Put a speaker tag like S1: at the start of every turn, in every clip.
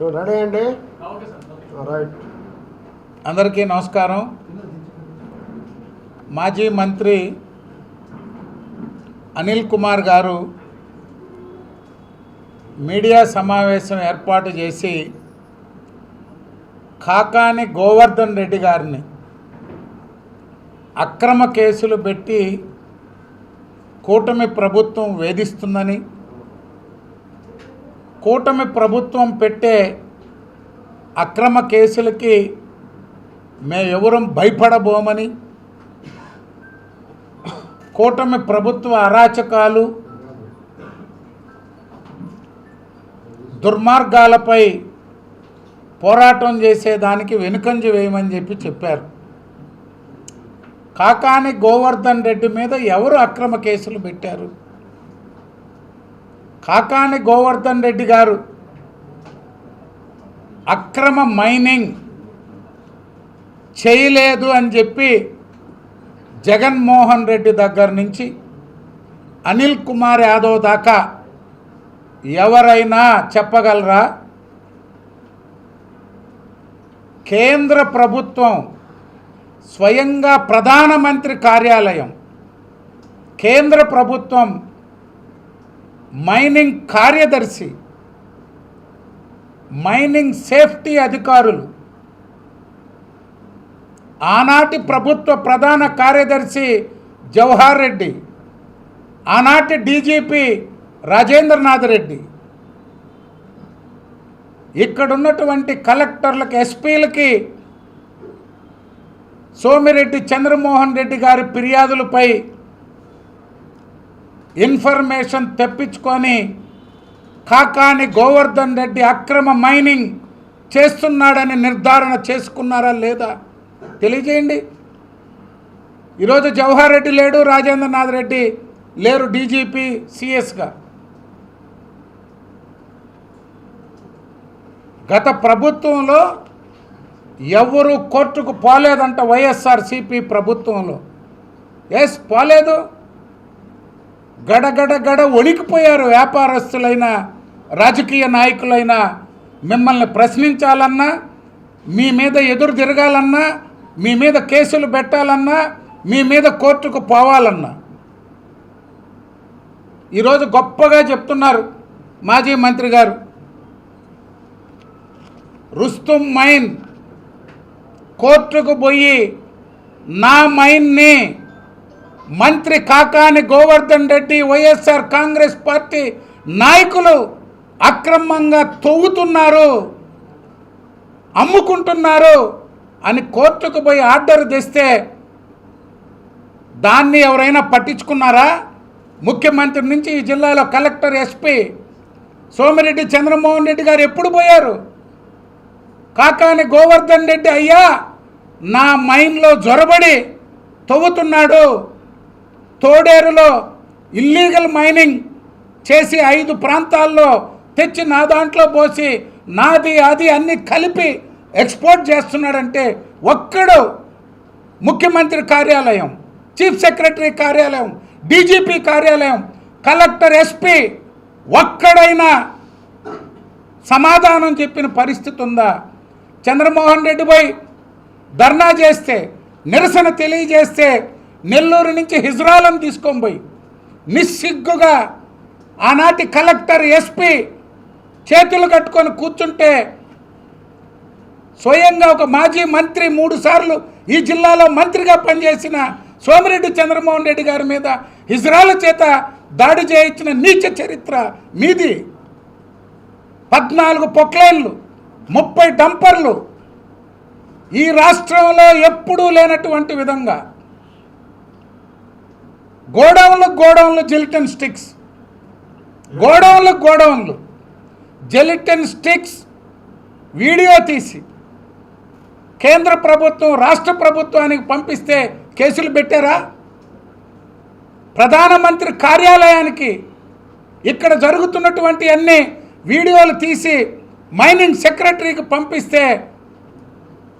S1: Ready అండి right
S2: అందరికీ నమస్కారం. మాజీ మంత్రి అనిల్ కుమార్ గారు మీడియా సమావేశం ఏర్పాటు చేసి కాకాని గోవర్ధన్ రెడ్డి గారిని అక్రమ కేసులు పెట్టి కూటమి ప్రభుత్వం వేధిస్తుందని కూటమి ప్రభుత్వం పెట్టే అక్రమ కేసులకి మేమెవరం భయపడబోమని కూటమి ప్రభుత్వ అరాచకాలు దుర్మార్గాలపై పోరాటం చేసేదానికి వెనుకంజ వేయమని చెప్పి చెప్పారు. కాకాని గోవర్ధన్ రెడ్డి మీద ఎవరు అక్రమ కేసులు పెట్టారు? కాకాని గోవర్ధన్ రెడ్డి గారు అక్రమ మైనింగ్ చేయలేదు అని చెప్పి జగన్మోహన్ రెడ్డి దగ్గర నుంచి అనిల్ కుమార్ యాదవ్ దాకా ఎవరైనా చెప్పగలరా? కేంద్ర ప్రభుత్వం స్వయంగా ప్రధానమంత్రి కార్యాలయం కేంద్ర ప్రభుత్వం మైనింగ్ కార్యదర్శి మైనింగ్ సేఫ్టీ అధికారులు ఆనాటి ప్రభుత్వ ప్రధాన కార్యదర్శి జవహర్ రెడ్డి ఆనాటి డీజీపీ రాజేంద్రనాథ్ రెడ్డి. ఇక్కడున్నటువంటి కలెక్టర్లకు ఎస్పీలకి సోమిరెడ్డి చంద్రమోహన్ రెడ్డి గారి ఫిర్యాదులపై ఇన్ఫర్మేషన్ తెప్పించుకొని కాకాని గోవర్ధన్ రెడ్డి అక్రమ మైనింగ్ చేస్తున్నాడని నిర్ధారణ చేసుకున్నారా లేదా? తెలియజేయండి. ఈరోజు జవహర్ రెడ్డి లేడు రాజేంద్రనాథ్ రెడ్డి లేరు డీజీపీ సిఎస్గా. గత ప్రభుత్వంలో ఎవరు కోర్టుకు పోలేదంట వైఎస్ఆర్సిపి ప్రభుత్వంలో. ఎస్ పోలేదు? గడగడ గడ వణికిపోయారు వ్యాపారస్తులైన రాజకీయ నాయకులైన. మిమ్మల్ని ప్రశ్నించాలన్నా మీ మీద ఎదురు తిరగాలన్నా మీ మీద కేసులు పెట్టాలన్నా మీ మీద కోర్టుకు పోవాలన్నా. ఈరోజు గొప్పగా చెప్తున్నారు మాజీ మంత్రి గారు. రుస్తుం మైన్. కోర్టుకు పోయి నా మైన్ని మంత్రి Kakani Govardhan Reddy YSR Congress Party నాయకులు అక్రమంగా తవ్వుతున్నారు అమ్ముకుంటున్నారు అని కోర్టుకు పోయి ఆర్డర్ తెస్తే దాన్ని ఎవరైనా పట్టించుకున్నారా? ముఖ్యమంత్రి నుంచి ఈ జిల్లాలో కలెక్టర్ ఎస్పీ సోమిరెడ్డి చంద్రమోహన్ రెడ్డి గారు ఎప్పుడు పోయారు? కాకాని గోవర్ధన్ రెడ్డి అయ్యా నా మైండ్లో జ్వరబడి తవ్వుతున్నాడు. తోడేరులో ఇల్లీగల్ మైనింగ్ చేసి ఐదు ప్రాంతాల్లో తెచ్చి నా దాంట్లో పోసి నాది అది అన్ని కలిపి ఎక్స్పోర్ట్ చేస్తున్నాడంటే ఒక్కడు ముఖ్యమంత్రి కార్యాలయం చీఫ్ సెక్రటరీ కార్యాలయం డీజీపీ కార్యాలయం కలెక్టర్ ఎస్పీ ఒక్కడైనా సమాధానం చెప్పిన పరిస్థితి ఉందా? చంద్రమోహన్ రెడ్డి పోయి ధర్నా చేస్తే నిరసన తెలియజేస్తే నెల్లూరు నుంచి హిజ్రాలను తీసుకొని పోయి నిస్సిగ్గుగా ఆనాటి కలెక్టర్ ఎస్పీ చేతులు కట్టుకొని కూర్చుంటే స్వయంగా ఒక మాజీ మంత్రి మూడు సార్లు ఈ జిల్లాలో మంత్రిగా పనిచేసిన సోమిరెడ్డి చంద్రమోహన్ రెడ్డి గారి మీద హిజ్రాల చేత దాడి చేయించిన నీచ చరిత్ర మీది. పద్నాలుగు పొక్లైన్లు ముప్పై డంపర్లు ఈ రాష్ట్రంలో ఎప్పుడూ లేనటువంటి విధంగా గోడౌన్లు గోడౌన్లు జెలిటన్ స్టిక్స్. గోడౌన్లు గోడౌన్లు. జెలిటన్ స్టిక్స్ వీడియో తీసి కేంద్ర ప్రభుత్వం రాష్ట్ర ప్రభుత్వానికి పంపిస్తే కేసులు పెట్టారా? ప్రధానమంత్రి కార్యాలయానికి ఇక్కడ జరుగుతున్నటువంటి అన్ని వీడియోలు తీసి మైనింగ్ సెక్రటరీకి పంపిస్తే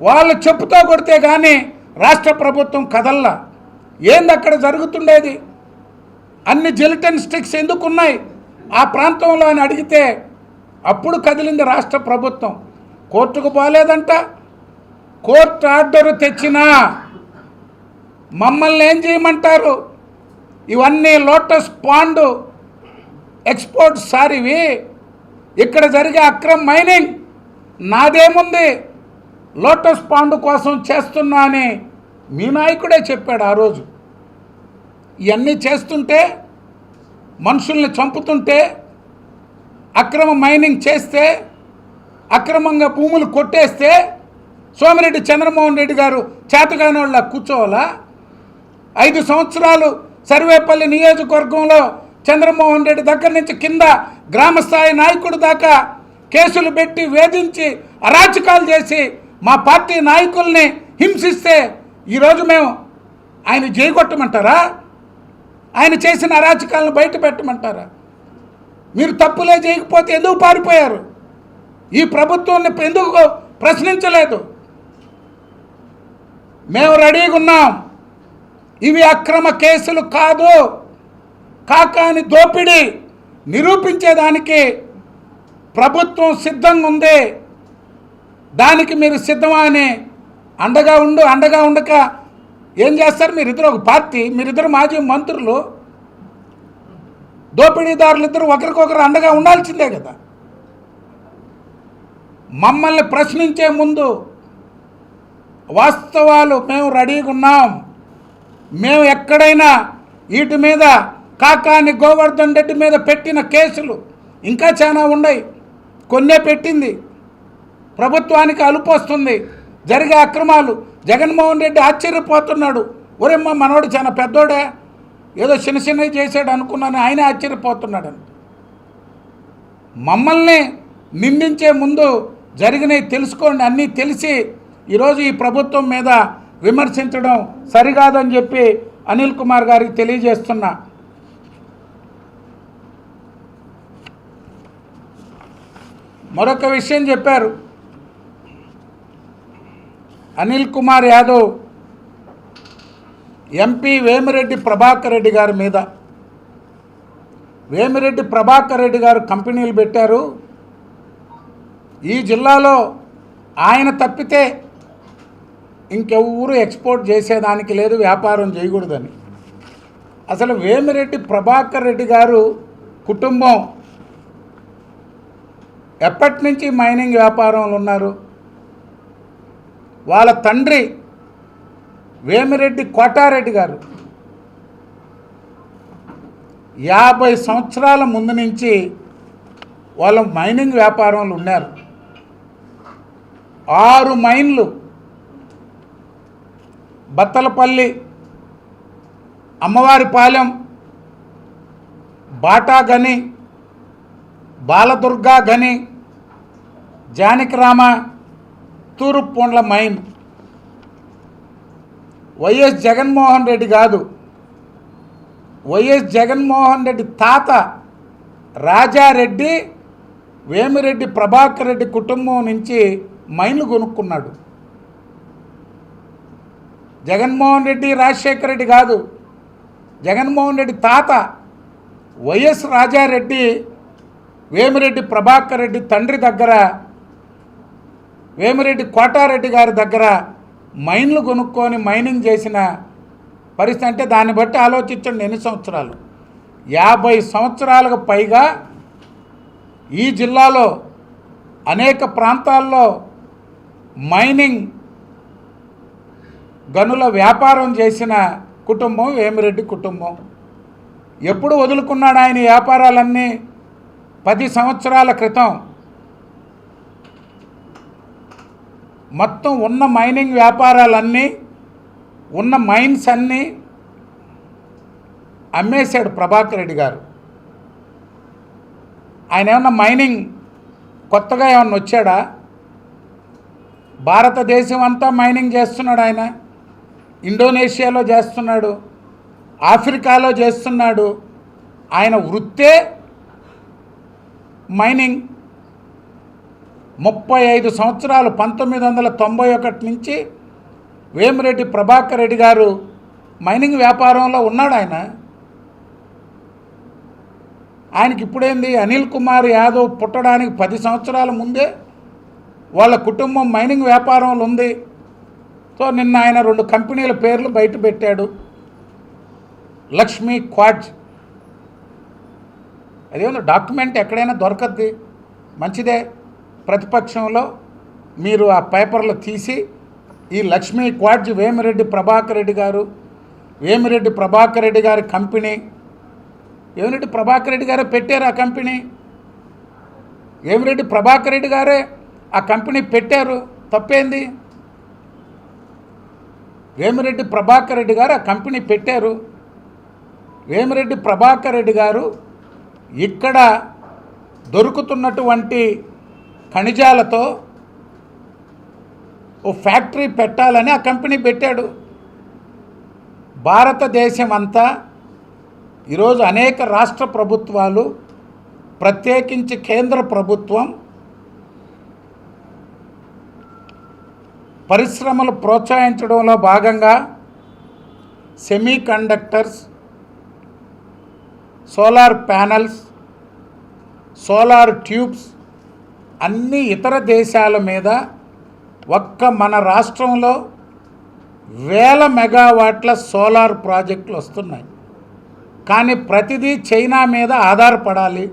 S2: వాళ్ళు చెప్పుతో కొడితే కానీ రాష్ట్ర ప్రభుత్వం కదల్లా. ఏంది అక్కడ జరుగుతుండేది? అన్ని జిలిటన్ స్టిక్స్ ఎందుకున్నాయి? ఆ ప్రాంతంలో అని అడిగితే అప్పుడు కదిలింది రాష్ట్ర ప్రభుత్వం. కోర్టుకు పోలేదంట. కోర్టు ఆర్డర్ తెచ్చినా మమ్మల్ని ఏం చేయమంటారు? ఇవన్నీ లోటస్ పాండు ఎక్స్పోర్ట్ సారివి. ఇక్కడ జరిగే అక్రమ్ మైనింగ్ నాదేముంది? లోటస్ పాండు కోసం చేస్తున్నా అని మీ నాయకుడే చెప్పాడు ఆ రోజు. ఇవన్నీ చేస్తుంటే మనుషుల్ని చంపుతుంటే అక్రమ మైనింగ్ చేస్తే అక్రమంగా భూములు కొట్టేస్తే సోమిరెడ్డి చంద్రమోహన్ రెడ్డి గారు చేతగాని వాళ్ళ కూర్చోవాలా? ఐదు సంవత్సరాలు సర్వేపల్లి నియోజకవర్గంలో చంద్రమోహన్ రెడ్డి దగ్గర నుంచి కింద గ్రామస్థాయి నాయకుడు దాకా కేసులు పెట్టి వేధించి అరాచకాలు చేసి మా పార్టీ నాయకుల్ని హింసిస్తే ఈరోజు మేము ఆయన జైగొట్టమంటారా? ఆయన చేసిన అరాచకాలను బయట పెట్టమంటారా మీరు తప్పులే చేయకపోతే ఎందుకు పారిపోయారు? ఈ ప్రభుత్వాన్ని ఎందుకు ప్రశ్నించలేదు? మేము రెడీగా ఉన్నాం. ఇవి అక్రమ కేసులు కాదు. కాకాని దోపిడీ నిరూపించేదానికి ప్రభుత్వం సిద్ధంగా ఉంది దానికి మీరు సిద్ధమా అని అండగా ఉండు అండగా ఉండక. ఏం చేస్తారు మీరిద్దరు? ఒక పార్టీ మీరిద్దరు మాజీ మంత్రులు. దోపిడీదారులు ఇద్దరు ఒకరికొకరు అండగా ఉండాల్సిందే కదా. మమ్మల్ని ప్రశ్నించే ముందు వాస్తవాలు మేము రెడీగా ఉన్నాం. మేము ఎక్కడైనా వీటి మీద కాకాని గోవర్ధన్ రెడ్డి మీద పెట్టిన కేసులు ఇంకా చాలా ఉన్నాయి. కొన్నే పెట్టింది. ప్రభుత్వానికి అలుపు వస్తుంది. జరిగే అక్రమాలు. జగన్మోహన్ రెడ్డి ఆశ్చర్యపోతున్నాడు. ఒరేమ్మ మనోడు చాలా పెద్దోడే. ఏదో చిన్న చిన్నవి చేశాడు అనుకున్నాను ఆయన ఆశ్చర్యపోతున్నాడు మమ్మల్ని నిందించే ముందు జరిగినవి తెలుసుకోండి. అన్నీ తెలిసి ఈరోజు ఈ ప్రభుత్వం మీద విమర్శించడం సరికాదని చెప్పి అనిల్ కుమార్ గారికి తెలియజేస్తున్నా. మరొక విషయం చెప్పారు. అనిల్ కుమార్ యాదవ్ ఎంపీ వేమిరెడ్డి ప్రభాకర్ రెడ్డి గారి మీద. వేమిరెడ్డి ప్రభాకర్ రెడ్డి గారు కంపెనీలు పెట్టారు. ఈ జిల్లాలో ఆయన తప్పితే ఇంకెవరు ఎక్స్పోర్ట్ చేసేదానికి లేదు వ్యాపారం చేయకూడదని. అసలు వేమిరెడ్డి ప్రభాకర్ రెడ్డి గారు కుటుంబం ఎప్పటి నుంచి మైనింగ్ వ్యాపారంలో ఉన్నారు? వాళ్ళ తండ్రి వేమిరెడ్డి కోటారెడ్డి గారు యాభై సంవత్సరాల ముందు నుంచి వాళ్ళ మైనింగ్ వ్యాపారంలో ఉన్నారు. ఆరు మైన్లు బత్తలపల్లి అమ్మవారిపాలెం బాటా గని బాలదుర్గా గని జానకిరామ తూరుపొండ్ల మైన్. వైఎస్ జగన్మోహన్ రెడ్డి కాదు. వైఎస్ జగన్మోహన్ రెడ్డి తాత రాజారెడ్డి వేమిరెడ్డి ప్రభాకర్ రెడ్డి కుటుంబం నుంచి మైన్లు కొనుక్కున్నాడు. జగన్మోహన్ రెడ్డి రాజశేఖర రెడ్డి కాదు. జగన్మోహన్ రెడ్డి తాత వైఎస్ రాజారెడ్డి వేమిరెడ్డి ప్రభాకర్ రెడ్డి తండ్రి దగ్గర వేమిరెడ్డి కోటారెడ్డి గారి దగ్గర మైన్లు కొనుక్కొని మైనింగ్ చేసిన పరిస్థితి అంటే దాన్ని బట్టి ఆలోచించండి ఎన్ని సంవత్సరాలు. యాభై సంవత్సరాలకు పైగా ఈ జిల్లాలో అనేక ప్రాంతాల్లో మైనింగ్ గనుల వ్యాపారం చేసిన కుటుంబం వేమిరెడ్డి కుటుంబం. ఎప్పుడు వదులుకున్నాడు ఆయన వ్యాపారాలన్నీ? పది సంవత్సరాల క్రితం. మొత్తం ఉన్న మైనింగ్ వ్యాపారాలన్నీ ఉన్న మైన్స్ అన్నీ అమ్మేశాడు ప్రభాకర్ రెడ్డి గారు. ఆయన ఏమన్నా మైనింగ్ కొత్తగా ఏమన్నా వచ్చాడా? భారతదేశం అంతా మైనింగ్ చేస్తున్నాడు ఆయన. ఇండోనేషియాలో చేస్తున్నాడు. ఆఫ్రికాలో చేస్తున్నాడు. ఆయన వృత్తే మైనింగ్. ముప్పై ఐదు సంవత్సరాలు పంతొమ్మిది వందల తొంభై ఒకటి నుంచి వేమిరెడ్డి ప్రభాకర్ రెడ్డి గారు మైనింగ్ వ్యాపారంలో ఉన్నాడు ఆయన. ఆయనకి ఇప్పుడేంది? అనిల్ కుమార్ యాదవ్ పుట్టడానికి పది సంవత్సరాల ముందే వాళ్ళ కుటుంబం మైనింగ్ వ్యాపారంలో ఉంది. సో నిన్న ఆయన రెండు కంపెనీల పేర్లు బయట పెట్టాడు. లక్ష్మీ క్వాడ్జ్. అదేమో డాక్యుమెంట్ ఎక్కడైనా దొరకద్ది. మంచిదే. ప్రతిపక్షంలో మీరు ఆ పేపర్లు తీసి ఈ లక్ష్మీ క్వాడ్జి వేమిరెడ్డి ప్రభాకర్ రెడ్డి గారు వేమిరెడ్డి ప్రభాకర్ రెడ్డి గారి కంపెనీ వేమిరెడ్డి ప్రభాకర్ రెడ్డి గారే పెట్టారు ఆ కంపెనీ? వేమిరెడ్డి ప్రభాకర్ రెడ్డి గారే ఆ కంపెనీ పెట్టారు? తప్పేంది? వేమిరెడ్డి ప్రభాకర్ రెడ్డి గారు ఆ కంపెనీ పెట్టారు? వేమిరెడ్డి ప్రభాకర్ రెడ్డి గారు ఇక్కడ దొరుకుతున్నటువంటి ఖనిజాలతో ఓ ఫ్యాక్టరీ పెట్టాలని ఆ కంపెనీ పెట్టాడు. భారతదేశం అంతా ఈరోజు అనేక రాష్ట్ర ప్రభుత్వాలు ప్రత్యేకించి కేంద్ర ప్రభుత్వం పరిశ్రమలు ప్రోత్సహించడంలో భాగంగా semiconductors solar panels solar tubes అన్ని ఇతర దేశాల మీద ఒక్క మన రాష్ట్రంలో వేల మెగావాట్ల సోలార్ ప్రాజెక్టులు వస్తున్నాయి. కానీ ప్రతిదీ చైనా మీద ఆధారపడాలి.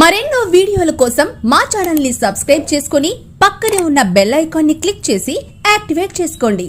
S3: మరెన్నో వీడియోల కోసం మా ఛానల్ని సబ్స్క్రైబ్ చేసుకుని పక్కనే ఉన్న బెల్ ఐకాన్ని క్లిక్ చేసి యాక్టివేట్ చేసుకోండి.